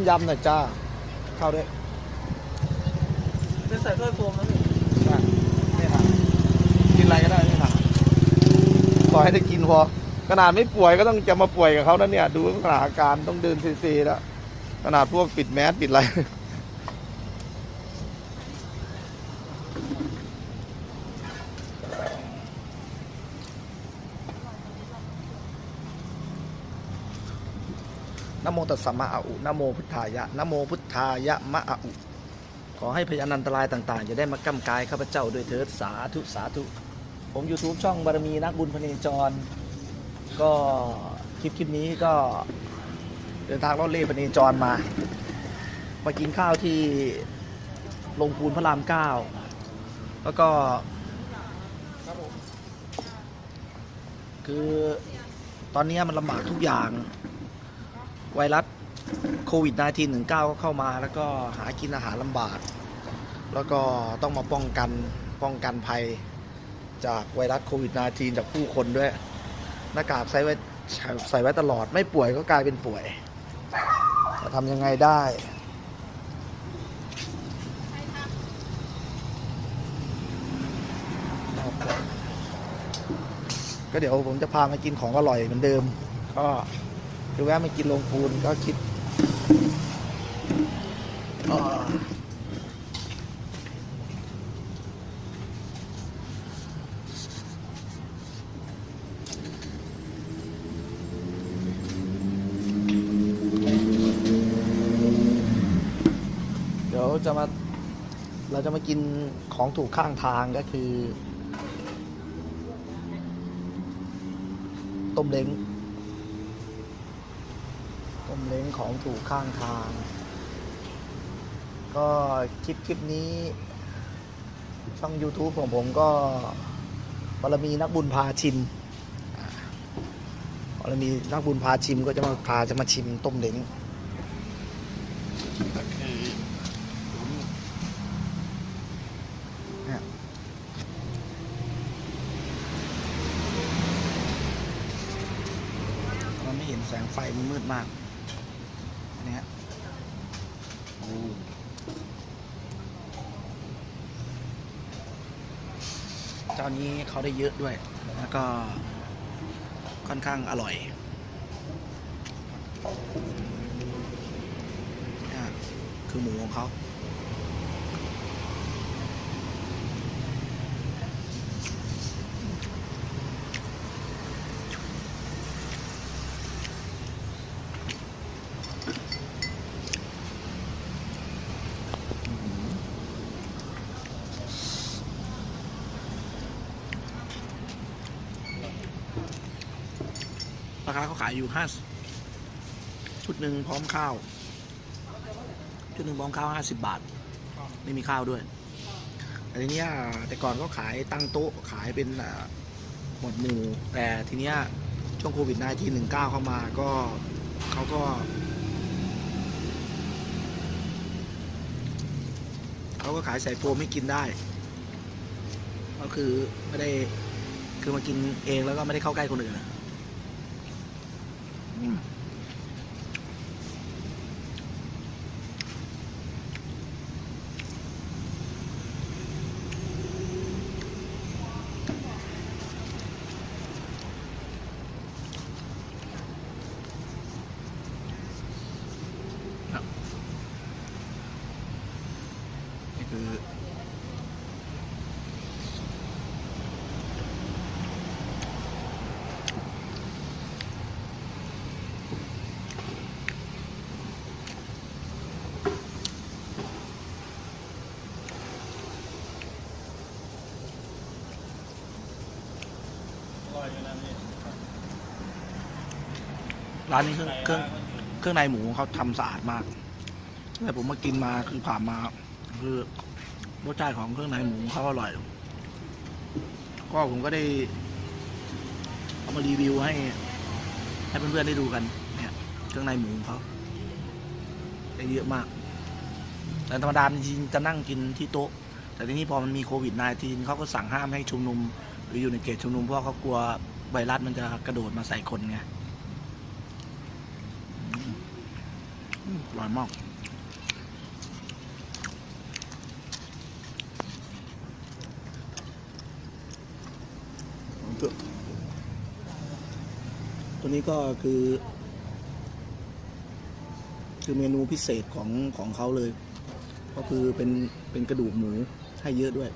ต้มยำหน่อยจ้าข้าวด้วยเป็นใส่ถ้วยโฟมแล้วนี่อะไม่ถามกินอะไรก็ได้ไม่ถามขอให้ได้กินพอ ขนาดไม่ป่วยก็ต้องจะมาป่วยกับเขานะเนี่ย ดูสถานการณ์ต้องเดินเซๆแล้ว ขนาดพวกปิดแมสปิดอะไร โมตัสสะมะอุนโมพุทธายะนโมพุทธายะมะอุขอให้พยานันตรายต่างๆจะได้มากำกายข้าพเจ้าด้วยเถิดสาธุสาธุ ผม YouTube ช่องบารมีนักบุญพเนจร ก็คลิปคลิปนี้ก็เดินทางรอดเล่พเนจรมามากินข้าวที่ลงพูนพระรามเก้าแล้วก็คือตอนนี้มันลำบากทุกอย่าง ไวรัสโควิด -19 19 ก็เข้ามา แล้วก็หากินอาหารลำบาก แล้วก็ต้องมาป้องกันป้องกันภัยจากไวรัสโควิด -19 จากผู้คนด้วย หน้ากากใส่ไว้ใส่ไว้ตลอดไม่ป่วยก็กลายเป็นป่วยจะทำยังไงได้ก็เดี๋ยวผมจะพามากินของอร่อยเหมือนเดิม ก็ คือแวะมากินโรงปูนก็คิดเดี๋ยวจะมาเราจะมากินของถูกข้างทางก็คือ ต้มเล้ง ต้มเล้ง ของถูกข้างทาง ก็คลิปคลิปนี้ ช่อง YouTube ของผมก็บารมีนักบุญพาชิมบารมีนักบุญพาชิมก็จะมาพาจะมาชิมต้มเล้งเนี่ยมันไม่เห็นแสงไฟมันมืดมาก นนี้ฮะโอ้เจ้านี้เขาได้เยอะด้วย แล้วก็ค่อนข้างอร่อยนี่ยคือหมูของเขา ราคาเขาขายอยู่ห้าชุดหนึ่งพร้อมข้าว ชุดหนึ่งพร้อมข้าวห้าสิบบาท ไม่มีข้าวด้วยแต่ทีเนี้ยแต่ก่อนก็ขายตั้งโต๊ะขายเป็นหมวดหมู่ แต่ทีเนี้ยช่วงโควิด -19 19 เข้ามาก็เขาก็เขาก็ขายใส่โฟมให้กินได้ ก็คือไม่ได้คือมากินเองแล้วก็ไม่ได้เข้าใกล้คนอื่นอะ อืมครับนี่คือ อร่อยอยู่นะพี่ ร้านนี้เครื่องเครื่องเครื่องในหมูเขาทำสะอาดมากแต่ผมมากินมาคือผ่านมา คือรสชาติของเครื่องในหมูเขาอร่อย ก็ผมก็ได้เอามารีวิวให้ ให้เพื่อนๆได้ดูกันเนี่ยเครื่องในหมูของเขาได้เยอะมากแต่ธรรมดาจริงจะนั่งกินที่โต๊ะ แต่ทีนี้พอมันมีโควิด -19 เขาก็สั่งห้ามให้ชุมนุม หรืออยู่ในเขตชุมนุมเพราะเขากลัวไวรัสมันจะกระโดดมาใส่คนไง อร่อยมากตัวนี้ก็คือ คือเมนูพิเศษของของเขาเลย ก็คือเป็นเป็นกระดูกหมูให้เยอะด้วย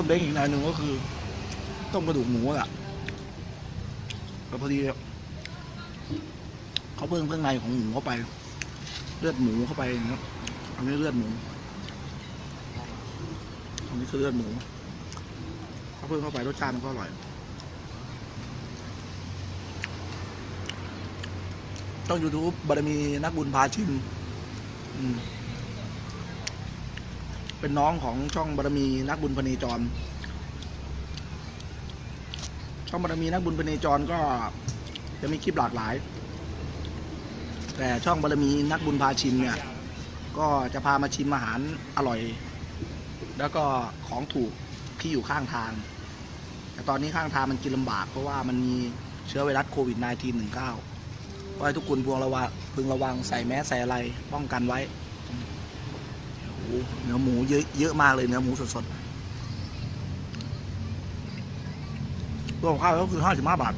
ต้มเล้งอีกนายหนึ่งก็คือต้มกระดูกหมูแหละแต่พอดีเขาเพิ่มเครื่องในของหมูเข้าไป เลือดหมูเข้าไปนะครับอันนี้เลือดหมูอันนี้คือเลือดหมูเขาเพิ่มเข้าไปรสชาติมันก็อร่อยต้องยูทูบบารมีนักบุญพาชิมอืม เป็นน้องของช่องบารมีนักบุญพเนจร ช่องบารมีนักบุญพเนจรก็จะมีคลิปหลากหลาย แต่ช่องบารมีนักบุญพาชิมเนี่ย ก็จะพามาชิมอาหารอร่อย แล้วก็ของถูกที่อยู่ข้างทาง แต่ตอนนี้ข้างทางมันกินลำบาก เพราะว่ามันมีเชื้อไวรัสโควิด -19 19ก็ให้ทุกคนพวงระวังพึงระวังใส่แมสใส่อะไรป้องกันไว้ เนื้อหมูเยอะเยอะมากเลยเนื้อหมูสดๆรวมข้าวก็คือห้าสิบห้าบาท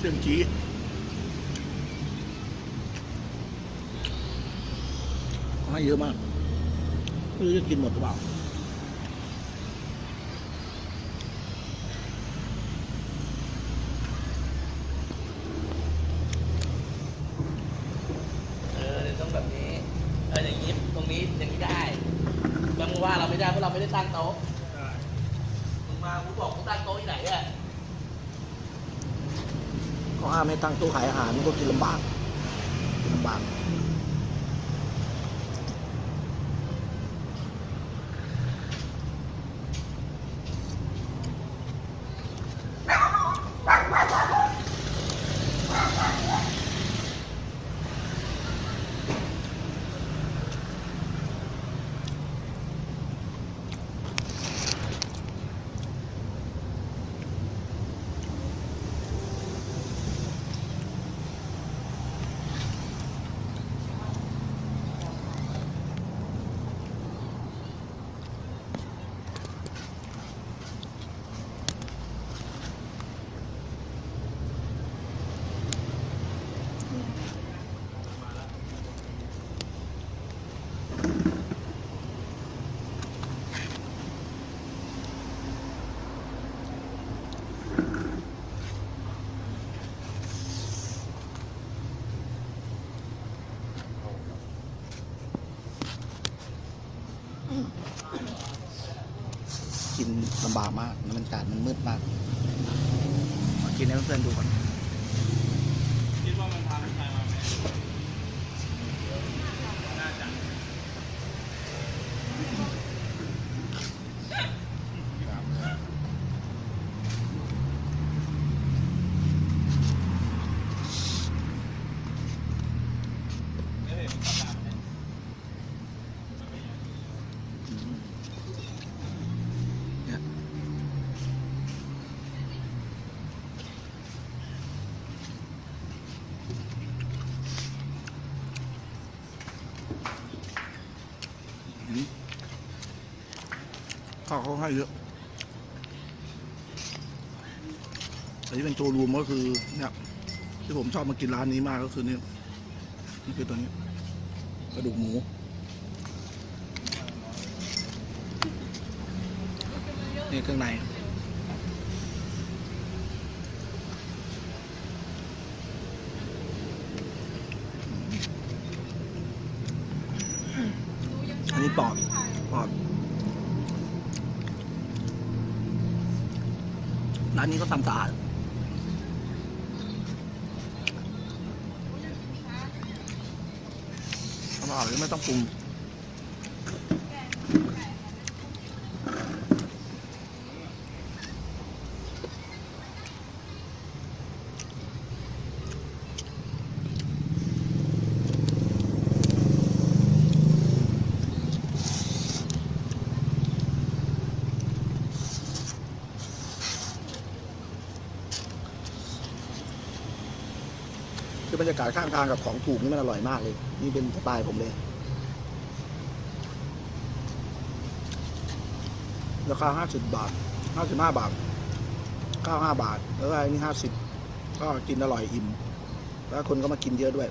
เส้นจี้เขาให้เยอะมากไม่รู้จะกินหมดหรือเปล่า เออเดี๋ยวต้องแบบนี้ เอออย่างนี้ตรงนี้อย่างนี้ได้แล้วมึงว่าเราไม่ได้เพราะเราไม่ได้ โต๊ะมึงมากูบอกกูตั้งโต๊ะที่ไหนอะเขาห้ามให้ตั้งตู้ขายอาหารมันก็กินลำบากกินลำบาก กิน ลำบากมากมันอากาศมันมืดมากมากินให้เพื่อนๆดูก่อน คิดว่ามันพาผู้ชายมาไหมน่าจะ เอ้ยมันกลับมาไหม อืมเนี่ยอืมข้าวเขาให้เยอะ แต่ที่เป็นโชว์รูมก็คือเนี่ยที่ผมชอบมากินร้านนี้มากก็คือเนี่ยนี่คือตัวนี้กระดูกหมูนี่เครื่องในอันนี้ปอดปอดร้านนี้ก็ทำสะอาด ไม่ต้องปรุงคือบรรยากาศข้างทางกับของถูกนี่มันอร่อยมากเลย นี่เป็นสไตล์ผมเลย ราคาห้าสิบบาทห้าสิบห้าบาทข้าวห้าบาท แล้วก็อันนี้ห้าสิบก็กินอร่อยอิ่ม แล้วคนก็มากินเยอะด้วย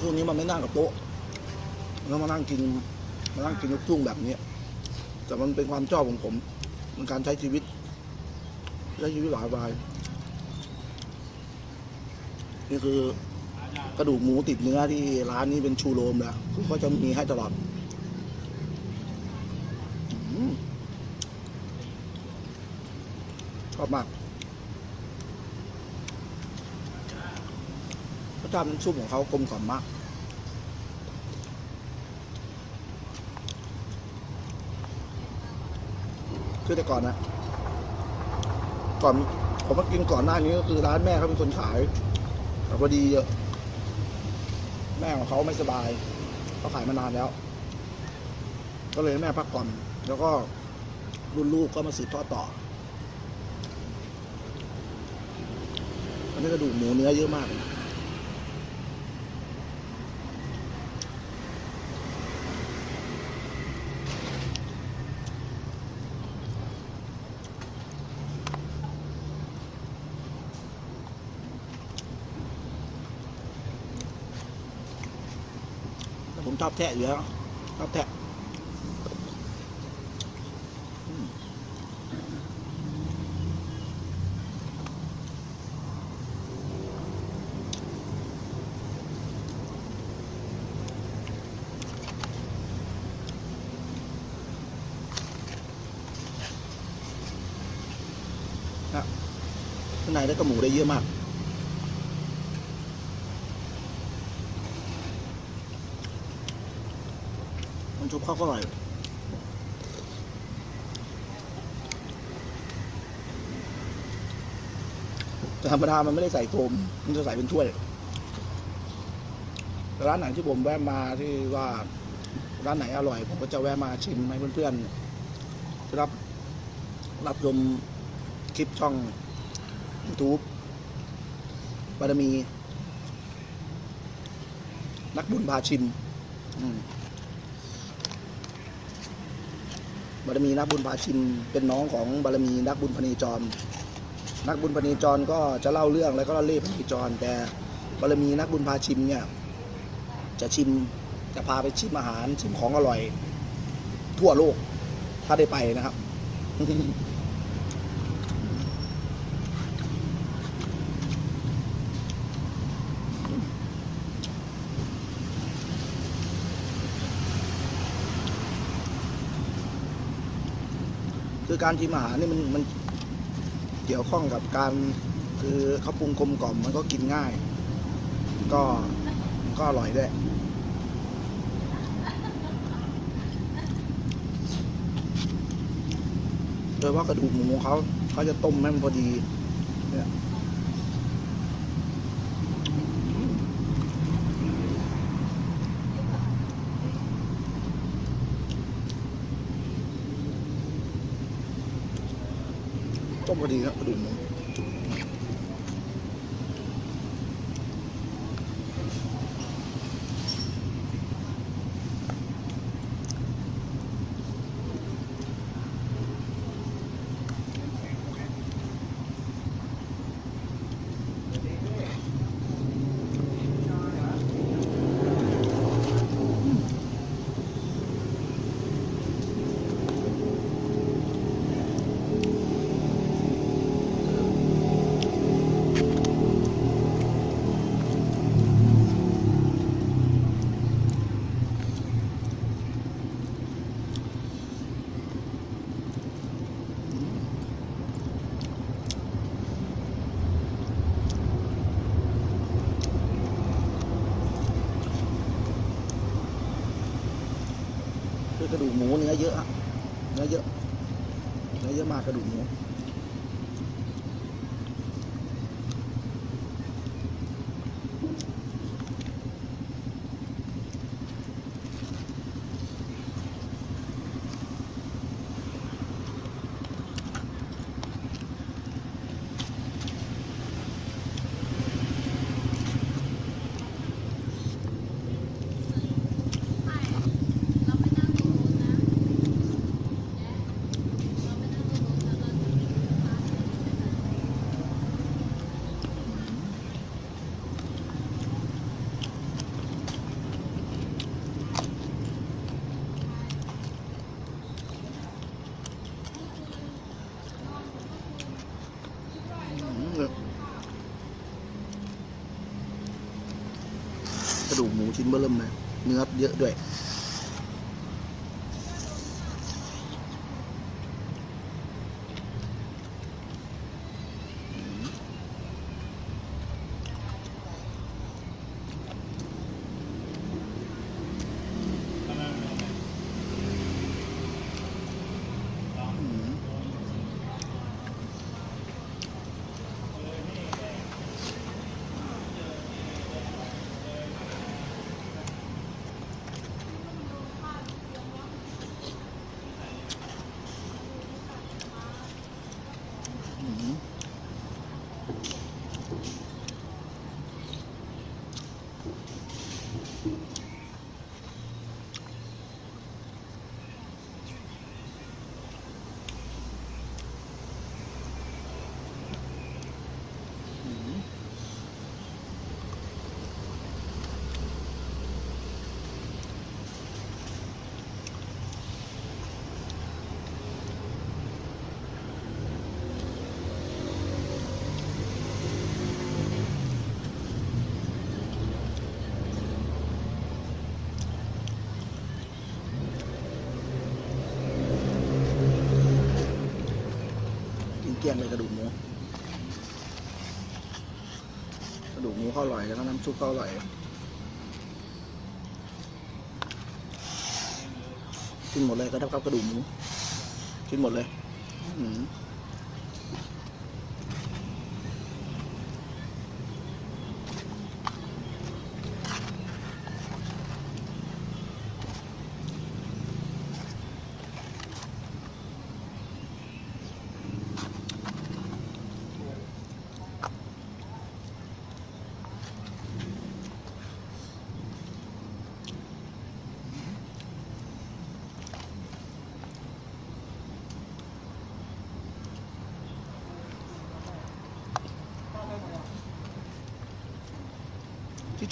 ช่วงนี้มันไม่นั่งกับโต๊ะแล้วมานั่งกินมานั่งกินลูกทุ่งแบบนี้แต่มันเป็นความชอบของผม มันการใช้ชีวิตใช้ชีวิตหลายบายนี่คือ กระดูกหมูติดเนื้อที่ร้านนี้เป็นชูโรมแล้วคือเขาจะมีให้ตลอดชอบมากรสชาติน้ำซุปของเขากลมกล่อมมากคือแต่ก่อนนะ ก่อนผมมากินก่อนหน้านี้ก็คือร้านแม่เขาเป็นคนขายแต่พอดีเยอะ แม่ของเขาไม่สบายเขาขายมานานแล้ว ก็เลยให้แม่พักก่อนแล้วก็รุ่นลูกก็มาสืบทอดต่อ อันนี้กระดูกหมูเนื้อเยอะมากนะ ชอบแทะอยู่แล้วชอบแทะอืมนะข้างในได้กระหมูได้เยอะมาก น้ำซุปเขาก็อร่อยแต่ธรรมดามันไม่ได้ใส่โฟมมันจะใส่เป็นถ้วยแต่ร้านไหนที่ผมแวะมาที่ว่าร้านไหนอร่อย ผมก็จะแวะมาชิมให้เพื่อนๆรับรับชมคลิปช่อง YouTube บารมี นักบุญพาชิม อืม บารมีนักบุญพาชิมเป็นน้องของบารมีนักบุญพเนจร นักบุญพเนจรก็จะเล่าเรื่องแล้วก็เล่าเล่พเนจร แต่บารมีนักบุญพาชิมเนี่ยจะชิมจะพาไปชิมอาหารชิมของอร่อย ทั่วโลกถ้าได้ไปนะครับ คือการชิมอาหารนี่มันมันเกี่ยวข้องกับการคือเขาปรุงกลมกล่อมมันก็กินง่าย ก็ก็อร่อยด้วยโดยเฉพาะกระดูกหมูเขาเขาจะต้มให้มันพอดีเนี่ย มพอดีครับกระดูกหมู คือกระดูก หมูเนื้อเยอะ เนื้อเยอะมากกระดูกหมู ชิ้นเบอร์เริ่มเลย เนื้อเยอะด้วย กินเลี้ยงเลยกระดูกหมูกระดูกหมูเขาอร่อยแล้วก็น้ำซุปเขาอร่อยกินหมดเลยก็เท่ากับกระดูกหมูกินหมดเลย อืม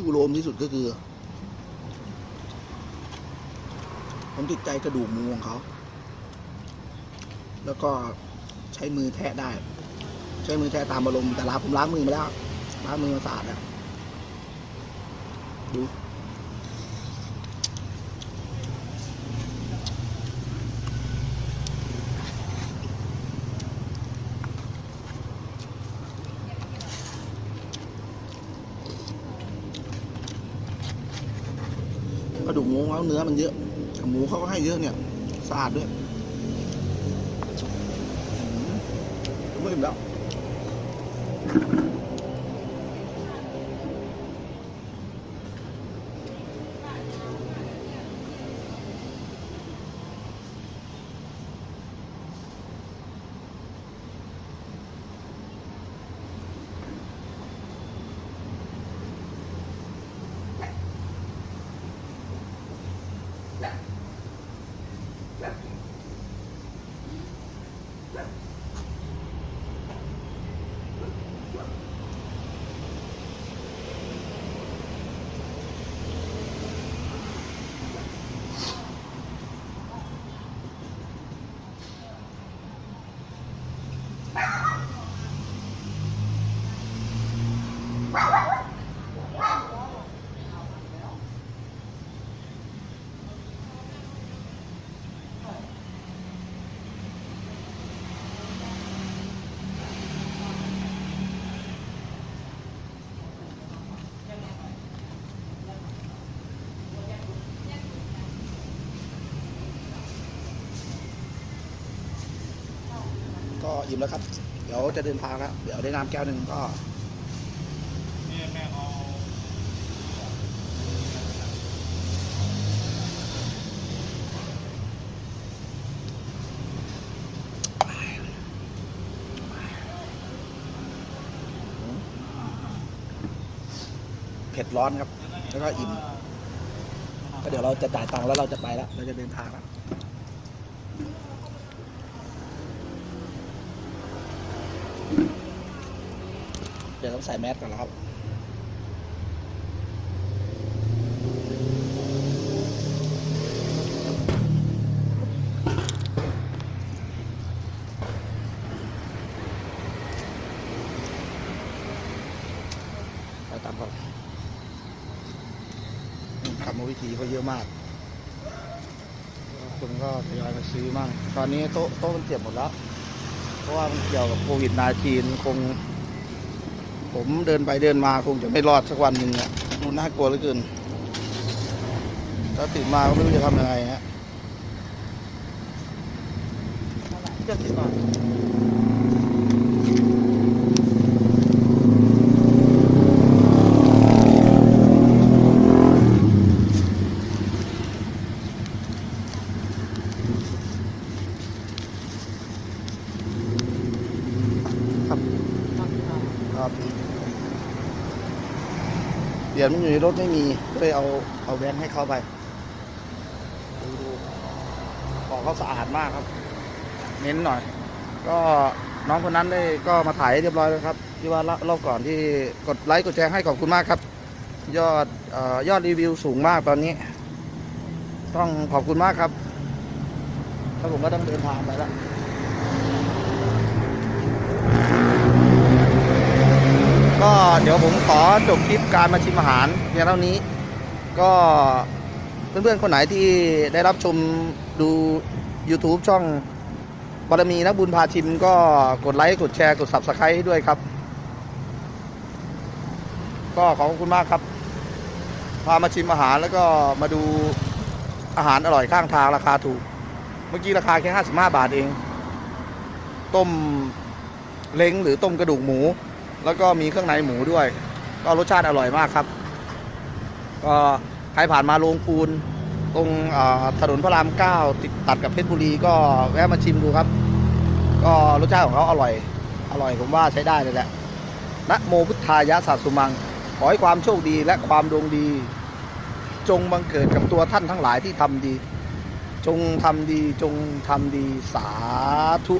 จูโรมที่สุดก็คือ ผมติดใจกระดูกหมูของเขา แล้วก็ใช้มือแทะได้ ใช้มือแทะตามอารมณ์แต่ล้างผมล้างมือมาแล้วล้างมือมาสะอาดแล้วดู ระดูกหมูเขาเนื้อมันเยอะหมูเขาก็ให้เยอะเนี่ยสะอาดด้วยไม่อิ่มแล้ว ก็ อิ่มแล้วครับ เดี๋ยวจะเดินทางแล้วเดี๋ยวได้น้ำแก้วหนึ่งก็เผ็ดร้อนครับ แล้วก็อิ่ม ก็เดี๋ยวเราจะจ่ายตังค์แล้วเราจะไปแล้ว เราจะเดินทางแล้ว เดี๋ยวต้องใส่แมสก่อนแล้วครับไปตามก่อนรมวิถีเขาเยอะมาก คนก็ทยอยมาซื้อมั่งตอนนี้โต๊ะโต๊ะมันเจ็บหมดแล้ว เพราะว่ามันเกี่ยวกับโควิด -19 คง ผมเดินไปเดินมาคงจะไม่รอดสักวันหนึ่งเนี่ยมันน่ากลัวเหลือเกินถ้าตื่นมาก็ไม่รู้จะทำยังไงฮะเจ็ดสิบบาครับครับ รียญมันอยู่ในรถไม่มีก็เลยเอาเอาแบงค์ให้เขาไปดูดูของเขาสะอาดมากครับ เน้นหน่อย ก็น้องคนนั้นได้ก็มาถ่ายเรียบร้อยแล้วครับที่ว่ารอบก่อนที่กดไลค์กดแชร์ให้ขอบคุณมากครับ ยอดออยอดรีวิวสูงมากตอนนี้ ต้องขอบคุณมากครับแล้วผมก็ต้องเดินทางไปแล้ว ก็เดี๋ยวผมขอจบคลิปการมาชิมอาหารเพียงเท่านี้ ก็เพื่อนๆคนไหนที่ได้รับชมดู YouTube ช่องบารมีนักบุญพาชิมก็กดไลค์ กดแชร์ กด Subscribe ให้ด้วยครับ ก็ขอบคุณมากครับ พามาชิมอาหารแล้วก็มาดูอาหารอร่อยข้างทางราคาถูก เมื่อกี้ราคาแค่ 55 บาทเอง ต้มเล้งหรือต้มกระดูกหมู แล้วก็มีเครื่องในหมูด้วย ก็รสชาติอร่อยมากครับ ก็ใครผ่านมาโรงปูน ตรงถนนพระรามเก้าติดตัดกับเพชรบุรีก็แวะมาชิมดูครับ ก็รสชาติของเขาอร่อย อร่อยผมว่าใช้ได้เลยแหละนะโมพุทธายะสัตสุมัง ขอให้ความโชคดีและความดวงดี จงบังเกิดกับตัวท่านทั้งหลายที่ทำดี จงทำดีจงทำดีสาธุ